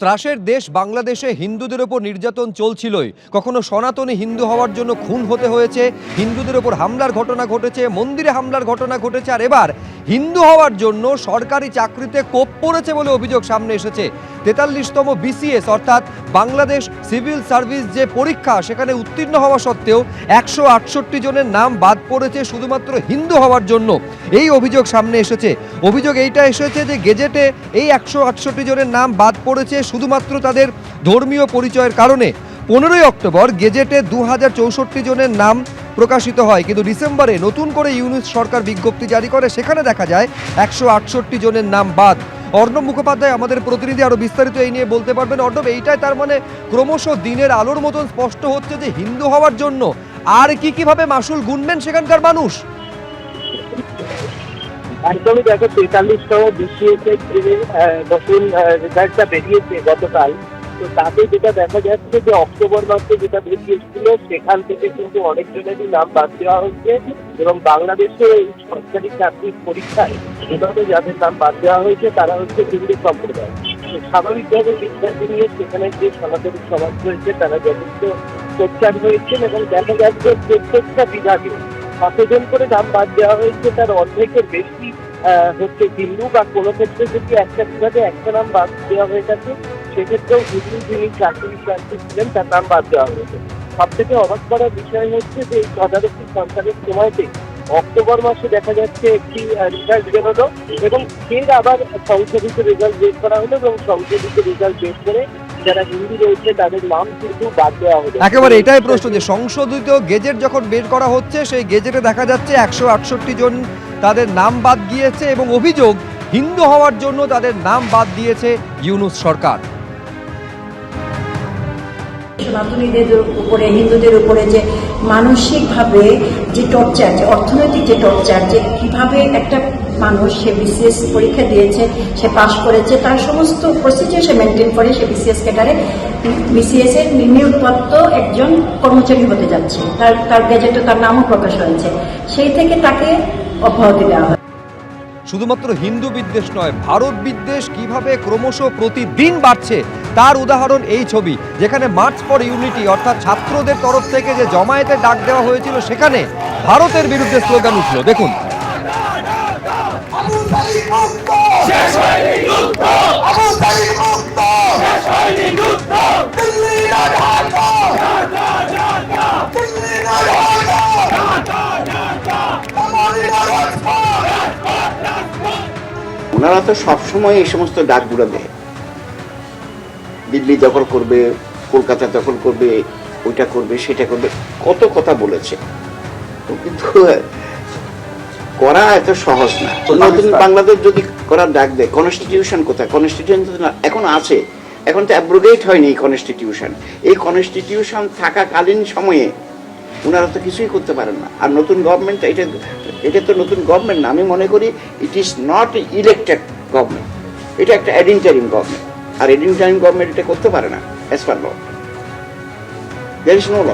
ত্রাসের দেশ বাংলাদেশে হিন্দুদের ওপর নির্যাতন চলছিলই। কখনো সনাতনী হিন্দু হওয়ার জন্য খুন হতে হয়েছে, হিন্দুদের ওপর হামলার ঘটনা ঘটেছে, মন্দিরে হামলার ঘটনা ঘটেছে, আর এবার হিন্দু হওয়ার জন্য সরকারি চাকরিতে কোপ পড়েছে বলে অভিযোগ সামনে এসেছে। তেতাল্লিশতম বিসিএস অর্থাৎ বাংলাদেশ সিভিল সার্ভিস যে পরীক্ষা, সেখানে উত্তীর্ণ হওয়া সত্ত্বেও একশো আটষট্টি জনের নাম বাদ পড়েছে শুধুমাত্র হিন্দু হওয়ার জন্য। এই অভিযোগ সামনে এসেছে। অভিযোগ এইটা এসেছে যে গেজেটে এই একশো আটষট্টি জনের নাম বাদ পড়েছে শুধুমাত্র তাদের ধর্মীয় পরিচয়ের কারণে। পনেরোই অক্টোবর গেজেটে দু হাজার চৌষট্টি জনের নাম প্রকাশিত হয়। কিন্তু ডিসেম্বরে নতুন করে ইউনিস সরকার বিজ্ঞপ্তি জারি করে, সেখানে দেখা যায় একশো আটষট্টি জনের নাম বাদ। অর্ণব মুখোপাধ্যায় আমাদের প্রতিনিধি আরও বিস্তারিত এই নিয়ে বলতে পারবেন। অর্ণব, এইটাই তার মানে ক্রমশ দিনের আলোর মতন স্পষ্ট হচ্ছে যে হিন্দু হওয়ার জন্য আর কি কীভাবে মাসুল গুনবেন সেখানকার মানুষ? একদমই দেখো, তেতাল্লিশতম বিসিএস এর যে নতুন রেজাল্টটা বেরিয়েছে গতকাল। তো তাতে যেটা দেখা যাচ্ছে যে অক্টোবর মাসে যেটা বেরিয়েছিল, সেখান থেকে কিন্তু অনেকজনেরই নাম বাদ দেওয়া হয়েছে এবং বাংলাদেশে এই সরকারি চাকরির পরীক্ষায় এভাবে যাদের নাম বাদ দেওয়া হয়েছে, তারা হচ্ছে হিন্দু সম্প্রদায়। স্বাভাবিকভাবে বিদ্যার্থী নিয়ে সেখানে যে সনাতনী সমাজ রয়েছে, তারা যথেষ্ট সোচ্চার হয়েছেন এবং দেখা যাচ্ছে প্রত্যেকটা বিভাগে কতজন করে নাম বাদ দেওয়া হয়েছে, তার অর্ধেকের বেশি হচ্ছে হিন্দু বা কোনো ক্ষেত্রে যদি একটা বিভাগে একটা নাম বাদ দেওয়া হয়ে থাকে, সেক্ষেত্রেও হিন্দু যিনি চাকরি প্রার্থী ছিলেন, তার নাম বাদ দেওয়া হয়েছে। সব থেকে অবাক করার বিষয় হচ্ছে যে এই তদারকি সরকারের সময়তে অক্টোবর মাসে দেখা যাচ্ছে একটি রেজাল্ট বেরোলো এবং ফের আবার সংশোধিত রেজাল্ট বের করা হলো এবং সংশোধিত রেজাল্ট বের করে যারা হিন্দু রয়েছে তাদের নাম কিন্তু বাদ দেওয়া হলো। একেবারে এটাই প্রশ্ন যে সংশোধিত গেজেট যখন বের করা হচ্ছে সেই গেজেটে দেখা যাচ্ছে একশো আটষট্টি জন তাদের নাম বাদ গিয়েছে এবং অভিযোগ হিন্দু হওয়ার জন্য তাদের নাম বাদ দিয়েছে ইউনুস সরকার। সনাতনীদের উপরে হিন্দুদের উপরে যে মানসিকভাবে যে টর্চার যে অর্থনৈতিক যে টর্চার যে কীভাবে একটা মানুষ সে বিসিএস পরীক্ষা দিয়েছে, সে পাশ করেছে, তার সমস্ত প্রসিজিওর সে মেনটেন করে সে বিসিএস ক্যাডারে বিসিএস এর নিয়োগপ্রাপ্ত একজন কর্মচারী হতে যাচ্ছে। তার তার গেজেটে তার নামও প্রকাশ হয়েছে। সেই থেকে তাকে অব্যাহতি দেওয়া হয়। শুধুমাত্র হিন্দু বিদ্বেষ নয়, ভারত বিদ্বেষ কীভাবে ক্রমশ প্রতিদিন বাড়ছে, তার উদাহরণ এই ছবি, যেখানে মার্চ ফর ইউনিটি অর্থাৎ ছাত্রদের তরফ থেকে যে জমায়েতের ডাক দেওয়া হয়েছিল, সেখানে ভারতের বিরুদ্ধে স্লোগান উঠল। দেখুন। ওনারা তো সবসময় এই সমস্ত ডাকগুলো দেয়। দিল্লি দখল করবে, কলকাতা দখল করবে, ওইটা করবে, সেটা করবে, কত কথা বলেছে। কিন্তু করা এত সহজ না। নতুন বাংলাদেশ যদি করার ডাক দেয় কনস্টিটিউশন কোথায়? কনস্টিটিউশন এখন আছে। এখন তো অ্যাব্রোগেট হয়নি এই কনস্টিটিউশন এই কনস্টিটিউশন থাকাকালীন সময়ে ওনারা তো কিছুই করতে পারেন না। আর নতুন গভর্নমেন্ট এটা এটা তো নতুন গভর্নমেন্ট না। আমি মনে করি it is not elected government এটা একটা অ্যাডিংটারিং গভর্নমেন্ট আর অ্যাডিংটারিং গভর্নমেন্ট এটা করতে পারে না as per law there is no law